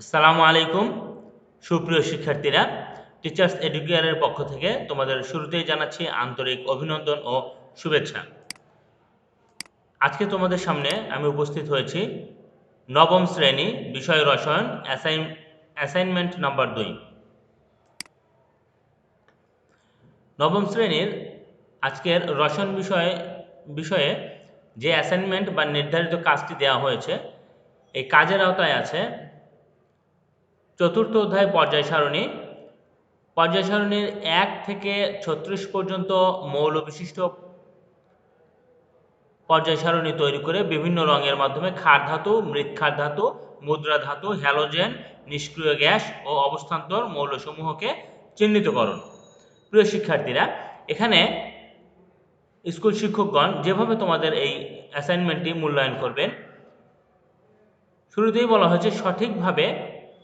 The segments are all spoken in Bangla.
আসসালামু আলাইকুম, সুপ্রিয় শিক্ষার্থীরা। টিচার্স এডুকেয়ারের পক্ষ থেকে তোমাদের শুরুতেই জানাচ্ছি আন্তরিক অভিনন্দন ও শুভেচ্ছা। আজকে তোমাদের সামনে আমি উপস্থিত হয়েছি নবম শ্রেণি বিষয় রসায়ন অ্যাসাইন, অ্যাসাইনমেন্ট নাম্বার দুই। নবম শ্রেণির আজকের রসায়ন বিষয়ে বিষয়ে যে অ্যাসাইনমেন্ট বা নির্ধারিত কাজটি দেওয়া হয়েছে, এই কাজের আওতায় আছে চতুর্থ অধ্যায় পর্যায় সারণী। পর্যায় সারণীর এক থেকে ছত্রিশ পর্যন্ত মৌল বিশিষ্ট পর্যায় সারণী তৈরি করে বিভিন্ন রঙের মাধ্যমে ক্ষার ধাতু মৃৎক্ষার ধাতু, মুদ্রা ধাতু, হ্যালোজেন, নিষ্ক্রিয় গ্যাস ও অবস্থান্তর মৌলসমূহকে চিহ্নিত চিহ্নিতকরণ প্রিয় শিক্ষার্থীরা, এখানে স্কুল শিক্ষকগণ যেভাবে তোমাদের এই অ্যাসাইনমেন্টটি মূল্যায়ন করবেন, শুরুতেই বলা হয়েছে সঠিকভাবে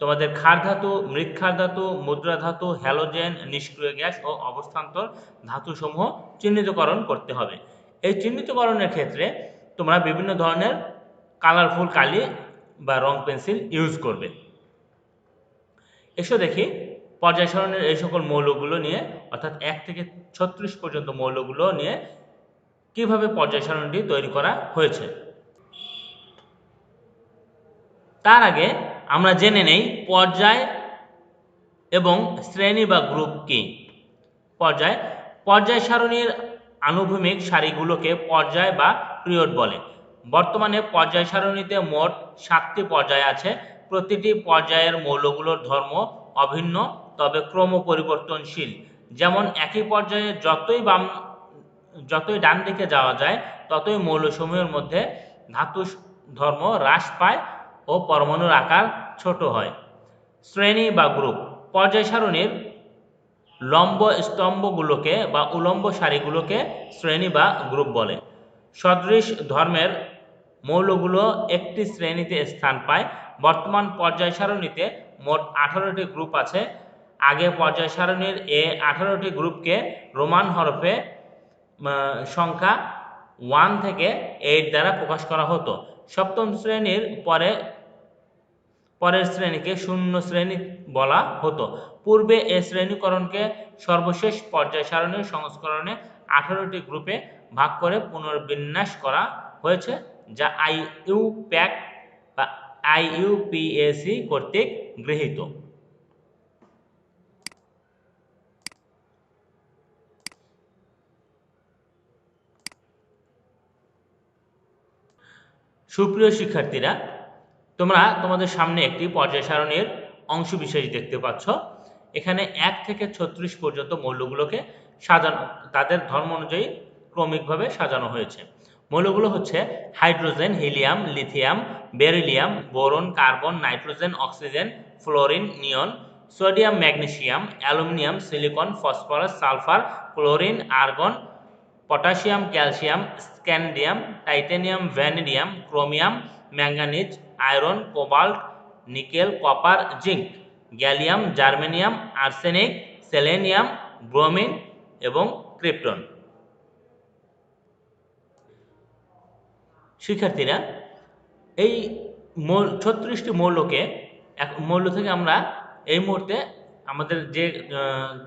তোমাদের ক্ষার ধাতু মৃৎক্ষার ধাতু, মুদ্রা ধাতু, হ্যালোজেন, নিষ্ক্রিয় গ্যাস ও অবস্থান্তর ধাতুসমূহ চিহ্নিতকরণ করতে হবে। এই চিহ্নিতকরণের ক্ষেত্রে তোমরা বিভিন্ন ধরনের কালারফুল কালি বা রং পেন্সিল ইউজ করবে। এসো দেখি পর্যায় সারণীর এই সকল মৌলগুলো নিয়ে, অর্থাৎ এক থেকে ছত্রিশ পর্যন্ত মৌলগুলো নিয়ে কীভাবে পর্যায় সারণীটি তৈরি করা হয়েছে। তার আগে আমরা জেনে নেই পর্যায় এবং শ্রেণি বা গ্রুপ কি। পর্যায় পর্যায় সারণীর আনুভূমিক সারিগুলোকে পর্যায় বা পিরিয়ড বলে। বর্তমানে পর্যায় সারণীতে মোট সাতটি পর্যায় আছে। প্রতিটি পর্যায়ের মৌলগুলোর ধর্ম অভিন্ন, তবে ক্রম পরিবর্তনশীল। যেমন একই পর্যায়ে যতই বাম, যতই ডান দিকে যাওয়া যায়, ততই মৌলসমূহের মধ্যে ধাতু ধর্ম হ্রাস পায়। ও পরমাণুর আকার ছোট হয়। শ্রেণি বা গ্রুপ। পর্যায় সারণীর লম্ব স্তম্ভগুলোকে বা উলম্ব সারিগুলোকে শ্রেণি বা গ্রুপ বলে। সদৃশ ধর্মের মৌলগুলো একটি শ্রেণীতে স্থান পায়। বর্তমান পর্যায় সারণীতে মোট আঠারোটি গ্রুপ আছে। আগে পর্যায় সারণীর এ আঠারোটি গ্রুপকে রোমান হরফে সংখ্যা ওয়ান থেকে এইট দ্বারা প্রকাশ করা হতো। সপ্তম শ্রেণির পরে পরের শ্রেণীকে শূন্য শ্রেণি বলা হতো। পূর্বে এ শ্রেণীকরণকে সর্বশেষ পর্যায় সারণীর সংস্করণে আঠারোটি গ্রুপে ভাগ করে পুনর্বিন্যাস করা হয়েছে, যা আইইউ প্যাক বা আইইউপিএসি কর্তৃক গৃহীত। সুপ্রিয় শিক্ষার্থীরা তোমরা তোমাদের সামনে একটি পর্যায় সারণীর অংশ বিশেষ দেখতে পাচ্ছ। এখানে এক থেকে ছত্রিশ পর্যন্ত মৌলগুলোকে সাজানো, তাদের ধর্ম অনুযায়ী ক্রমিকভাবে সাজানো হয়েছে। মৌলগুলো হচ্ছে hydrogen, helium, lithium, beryllium, boron, carbon, nitrogen, oxygen, fluorine, neon, sodium, magnesium, aluminium, silicon, phosphorus, sulphur, chlorine, argon, potassium, calcium, scandium, titanium, vanadium, chromium manganese iron, cobalt, nickel, copper zinc gallium, germanium, arsenic, selenium, bromine এবং ক্রিপ্টন। শিক্ষার্থীরা, এই মৌল, ছত্রিশটি মৌলকে এক, মৌল থেকে আমরা এই মুহূর্তে আমাদের যে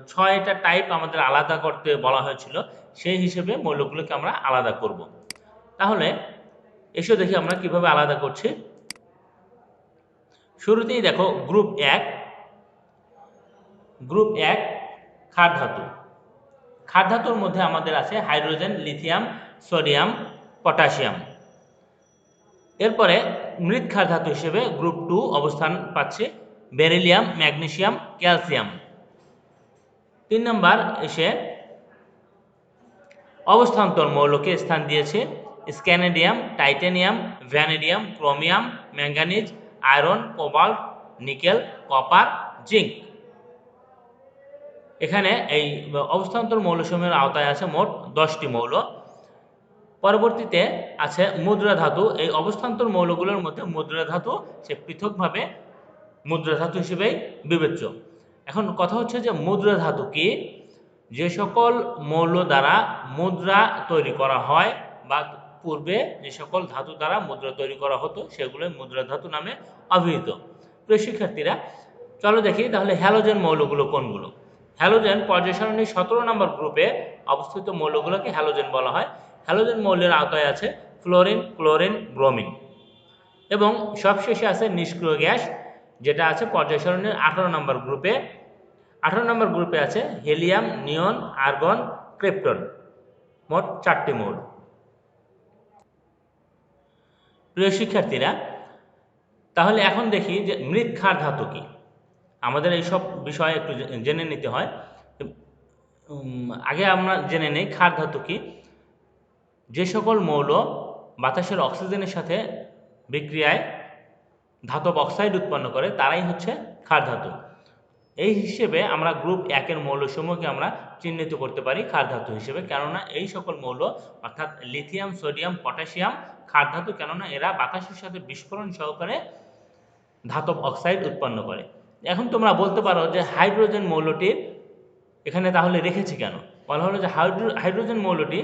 ছয়টা টাইপ আমাদের আলাদা করতে বলা হয়েছিল, সেই হিসেবে মৌলগুলোকে আমরা আলাদা করব। তাহলে, এসে দেখি আমরা কীভাবে আলাদা করছি। শুরুতেই দেখো গ্রুপ এক গ্রুপ এক ক্ষার ধাতু। ক্ষার ধাতুর মধ্যে আমাদের আছে হাইড্রোজেন, লিথিয়াম, সোডিয়াম, পটাশিয়াম। এরপরে মৃৎ ক্ষার ধাতু হিসেবে গ্রুপ টু অবস্থান পাচ্ছে বেরিলিয়াম ম্যাগনেশিয়াম ক্যালসিয়াম। তিন নম্বর এসে অবস্থান্তর মৌলকে স্থান দিয়েছে scandium, titanium, vanadium, chromium, manganese iron, cobalt, nickel, copper zinc এখানে এই অবস্থান্তর মৌলসমূহের আওতায় আছে মোট দশটি মৌল। পরবর্তীতে আছে মুদ্রা ধাতু। এই অবস্থান্তর মৌলগুলোর মধ্যে মুদ্রা ধাতু সে পৃথকভাবে মুদ্রা ধাতু হিসেবেই বিবেচ্য। এখন কথা হচ্ছে যে মুদ্রা ধাতু কি? যে সকল মৌল দ্বারা মুদ্রা তৈরি করা হয় বা পূর্বে যে সকল ধাতু দ্বারা মুদ্রা তৈরি করা হতো সেগুলো মুদ্রা ধাতু নামে অভিহিত। প্রিয় শিক্ষার্থীরা, চলো দেখি তাহলে হ্যালোজেন মৌলগুলো কোনগুলো? হ্যালোজেন পর্যায় সতেরো নম্বর গ্রুপে অবস্থিত মৌলগুলোকে হ্যালোজেন বলা হয়। হ্যালোজেন মৌলের আওতায় আছে ফ্লোরিন ক্লোরিন ব্রোমিন এবং সবশেষে আছে নিষ্ক্রিয় গ্যাস, যেটা আছে পর্যায় সারণীর আঠারো নম্বর গ্রুপে আঠারো নম্বর গ্রুপে আছে হেলিয়াম নিয়ন আর্গন ক্রিপ্টন মোট চারটি মৌল। প্রিয় শিক্ষার্থীরা, তাহলে এখন দেখি যে মৃৎ ক্ষার ধাতু কি। আমাদের এই সব বিষয়ে একটু জেনে নিতে হয়। আগে আমরা জেনে নেই ক্ষার ধাতু কি। যে সকল মৌল বাতাসের অক্সিজেনের সাথে বিক্রিয়ায় ধাতব অক্সাইড উৎপন্ন করে, তারাই হচ্ছে ক্ষার ধাতু। এই হিসেবে আমরা গ্রুপ একের মৌলসমূহকে আমরা চিহ্নিত করতে পারি ক্ষার ধাতু হিসেবে। কেননা এই সকল মৌল, অর্থাৎ লিথিয়াম সোডিয়াম পটাশিয়াম ক্ষার ধাতু, কেননা এরা বাতাসের সাথে বিস্ফোরণ সহকারে ধাতব অক্সাইড উৎপন্ন করে। এখন তোমরা বলতে পারো যে হাইড্রোজেন মৌলটির এখানে তাহলে রেখেছি কেন? বলা হলো যে হাইড্রো হাইড্রোজেন মৌলটি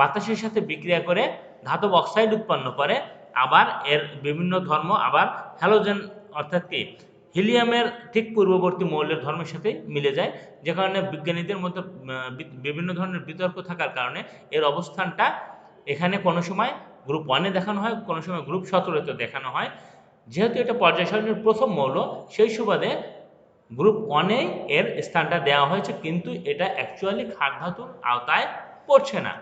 বাতাসের সাথে বিক্রিয়া করে ধাতব অক্সাইড উৎপন্ন করে। আবার এর বিভিন্ন ধর্ম, আবার হ্যালোজেন অর্থাৎ কি? হিলিয়ামের ঠিক পূর্ববর্তী মৌলের ধর্মের সাথে মিলে যায়, যে কারণে বিজ্ঞানীদের মধ্যে বিভিন্ন ধরনের বিতর্ক থাকার কারণে এর অবস্থানটা এখানে কোনো সময় গ্রুপ ওয়ানে দেখানো হয়, কোনো সময় গ্রুপ সতেরোতে দেখানো হয়। যেহেতু এটা পর্যায় সারণীর প্রথম মৌল, সেই সুবাদে গ্রুপ ওয়ানে এর স্থানটা দেওয়া হয়েছে, কিন্তু এটা অ্যাকচুয়ালি খাদ্য ধাতুর আওতায় পড়ছে না।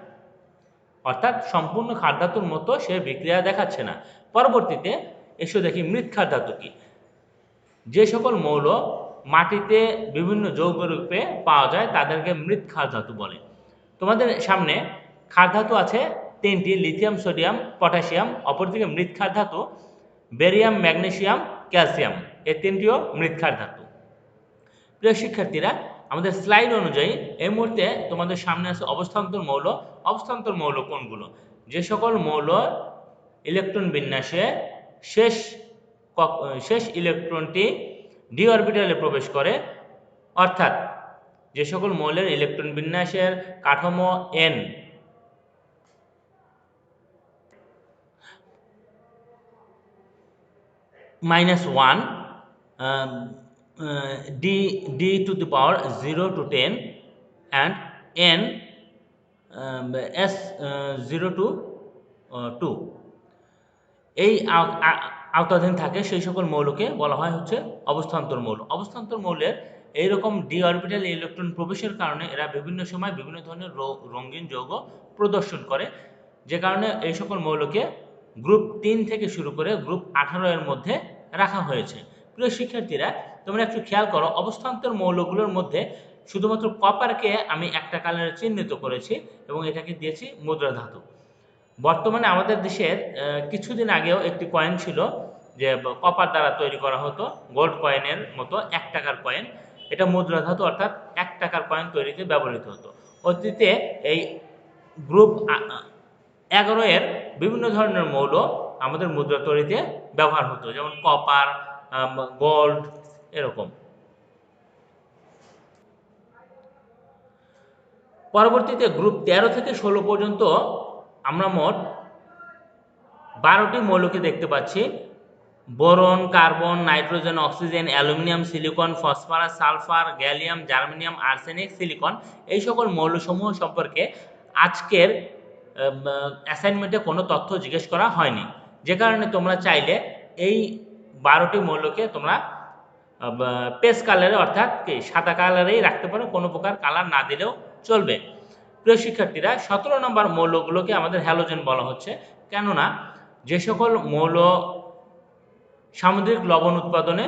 অর্থাৎ সম্পূর্ণ খাদ্য ধাতুর মতো সে বিক্রিয়া দেখাচ্ছে না। পরবর্তীতে এসে দেখি মৃৎ খাদ্য ধাতু কি। যে সকল মৌল মাটিতে বিভিন্ন যৌগ রূপে পাওয়া যায়, তাদেরকে মৃৎ ধাতু বলে। তোমাদের সামনে ধাতু আছে তিনটি লিথিয়াম সোডিয়াম পটাশিয়াম অপরদিকে মৃৎ ধাতু বেরিয়াম ম্যাগনেসিয়াম ক্যালসিয়াম এই তিনটিও মৃৎ ধাতু। প্রিয় শিক্ষার্থীরা, আমাদের স্লাইড অনুযায়ী এই মুহূর্তে তোমাদের সামনে আছে অবস্থান্তর মৌল। অবস্থান্তর মৌল কোনগুলো? যে সকল মৌল ইলেকট্রন বিন্যাসে শেষ শেষ ইলেকট্রনটি ডি অরবিটালে প্রবেশ করে। অর্থাৎ যে সকল মৌলের ইলেকট্রন বিন্যাসের কাঠামো N minus 1 d d to the power 0 to 10 and n um, s uh, 0 to uh, 2 এই আওতাধীন থাকে, সেই সকল মৌলকে বলা হয় হচ্ছে অবস্থান্তর মৌল। অবস্থান্তর মৌলের এইরকম ডি অরবিটাল ইলেকট্রন প্রবেশের কারণে এরা বিভিন্ন সময় বিভিন্ন ধরনের রঙিন যৌগ প্রদর্শন করে। যে কারণে এই সকল মৌলকে গ্রুপ তিন থেকে শুরু করে গ্রুপ আঠারো এর মধ্যে রাখা হয়েছে। প্রিয় শিক্ষার্থীরা, তোমরা একটু খেয়াল করো, অবস্থান্তর মৌলগুলোর মধ্যে শুধুমাত্র কপারকে আমি একটা কালারে চিহ্নিত করেছি এবং এটাকে দিয়েছি মুদ্রা ধাতু। বর্তমানে আমাদের দেশের কিছুদিন আগেও একটি কয়েন ছিল যে কপার দ্বারা তৈরি করা হতো গোল্ড কয়েনের মতো এক টাকার কয়েন এটা মুদ্রা ধাতু অর্থাৎ এক টাকার কয়েন তৈরিতে ব্যবহৃত হতো। অতীতে এই গ্রুপ এগারো এর বিভিন্ন ধরনের মৌল আমাদের মুদ্রা তৈরিতে ব্যবহার হতো, যেমন কপার গোল্ড এরকম। পরবর্তীতে গ্রুপ তেরো থেকে ষোলো পর্যন্ত আমরা মোট বারোটি মৌলকে দেখতে পাচ্ছি। Boron, carbon, nitrogen, oxygen, aluminium, silicon, phosphorus, sulphur, gallium, germanium, arsenic, silicon এই সকল মৌলসমূহ সম্পর্কে আজকের অ্যাসাইনমেন্টে কোনো তথ্য জিজ্ঞেস করা হয়নি। যে কারণে তোমরা চাইলে এই বারোটি মৌলকে তোমরা পেস কালারে অর্থাৎ সাদা কালারেই রাখতে পারো, কোনো প্রকার কালার না দিলেও চলবে। প্রিয় শিক্ষার্থীরা, সতেরো নম্বর মৌলগুলোকে আমাদের হ্যালোজেন বলা হচ্ছে। কেননা যে সকল মৌল সামুদ্রিক লবণ উৎপাদনে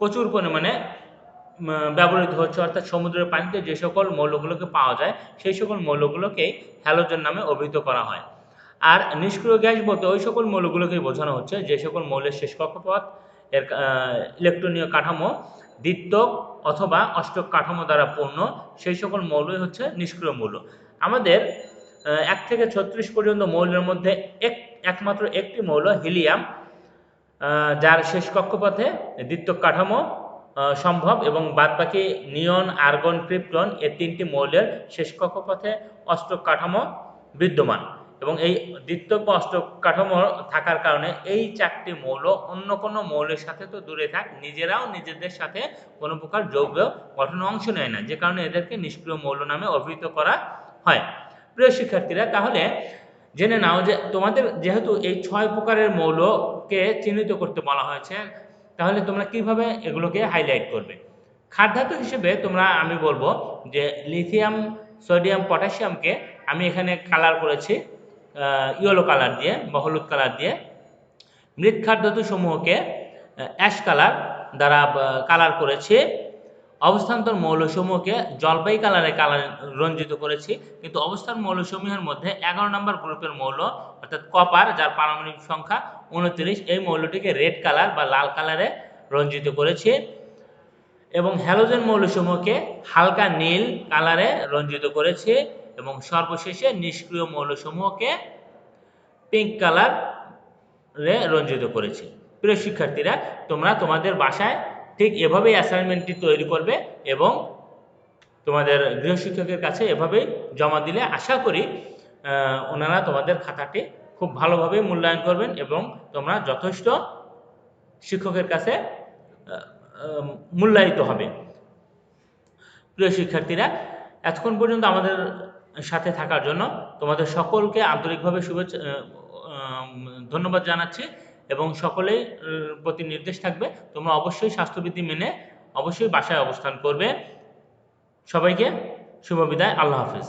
প্রচুর পরিমাণে ব্যবহৃত হচ্ছে। অর্থাৎ সমুদ্রের পানিতে যে সকল মৌলগুলোকে পাওয়া যায়, সেই সকল মৌলগুলোকেই হ্যালোজেন নামে অভিহিত করা হয়। আর নিষ্ক্রিয় গ্যাস বলতে ওই সকল মৌলগুলোকেই বোঝানো হচ্ছে, যে সকল মৌলের শেষ কক্ষপথ, এর ইলেকট্রনীয় কাঠামো দ্বিত্বক অথবা অষ্টক কাঠামো দ্বারা পূর্ণ, সেই সকল মৌলই হচ্ছে নিষ্ক্রিয় মৌল। আমাদের এক থেকে ছত্রিশ পর্যন্ত মৌলের মধ্যে এক, একমাত্র একটি মৌল হিলিয়াম যার শেষ কক্ষপথে দ্বিত্বক কাঠামো সম্ভব এবং বাদবাকি নিয়ন, আর্গন, ক্রিপ্টন এ তিনটি মৌলের শেষ কক্ষপথে অষ্টক কাঠামো বিদ্যমান এবং এই দ্বিতীয় অষ্টক কাঠামো থাকার কারণে এই চারটি মৌল অন্য কোনো মৌলের সাথে তো দূরে থাক, নিজেরাও নিজেদের সাথে কোনো প্রকার যৌগ গঠনে অংশ নেয় না, যে কারণে এদেরকে নিষ্ক্রিয় মৌল নামে অভিহিত করা হয়। প্রিয় শিক্ষার্থীরা, তাহলে জেনে নাও যে তোমাদের যেহেতু এই ছয় প্রকারের মৌলকে চিহ্নিত করতে বলা হয়েছে, তাহলে তোমরা কীভাবে এগুলোকে হাইলাইট করবে? খাদ্যাত্ম হিসেবে তোমরা, আমি বলব যে লিথিয়াম সোডিয়াম পটাশিয়ামকে আমি এখানে কালার করেছি ইয়েলো কালার দিয়ে বা হলুদ কালার দিয়ে। মৃৎ খাদ্যধাতু সমূহকে অ্যাশ কালার দ্বারা কালার করেছি। অবস্থান্তর মৌলসমূহকে জলপাই কালারে কালার রঞ্জিত করেছি। কিন্তু অবস্থান মৌলসমূহের মধ্যে এগারো নম্বর গ্রুপের মৌল, অর্থাৎ কপার, যার পারমাণবিক সংখ্যা উনত্রিশ, এই মৌলটিকে রেড কালার বা লাল কালারে রঞ্জিত করেছি। এবং হ্যালোজেন মৌলসমূহকে হালকা নীল কালারে রঞ্জিত করেছি। এবং সর্বশেষে নিষ্ক্রিয় মৌলসমূহকে পিঙ্ক কালার রে রঞ্জিত করেছি। প্রিয় শিক্ষার্থীরা, তোমরা তোমাদের বাসায় ঠিক এভাবেই অ্যাসাইনমেন্টটি তৈরি করবে এবং তোমাদের গৃহশিক্ষকের কাছে এভাবেই জমা দিলে আশা করি ওনারা তোমাদের খাতাটি খুব ভালোভাবে মূল্যায়ন করবেন এবং তোমরা যথেষ্ট শিক্ষকের কাছে মূল্যায়িত হবে। প্রিয় শিক্ষার্থীরা, এতক্ষণ পর্যন্ত আমাদের সাথে থাকার জন্য তোমাদের সকলকে আন্তরিকভাবে শুভেচ্ছা ধন্যবাদ জানাচ্ছি। এবং সকলেই প্রতি নির্দেশ থাকবে। তোমরা অবশ্যই স্বাস্থ্যবিধি মেনে অবশ্যই বাসায় অবস্থান করবে। সবাইকে শুভ বিদায়। আল্লাহ হাফিজ।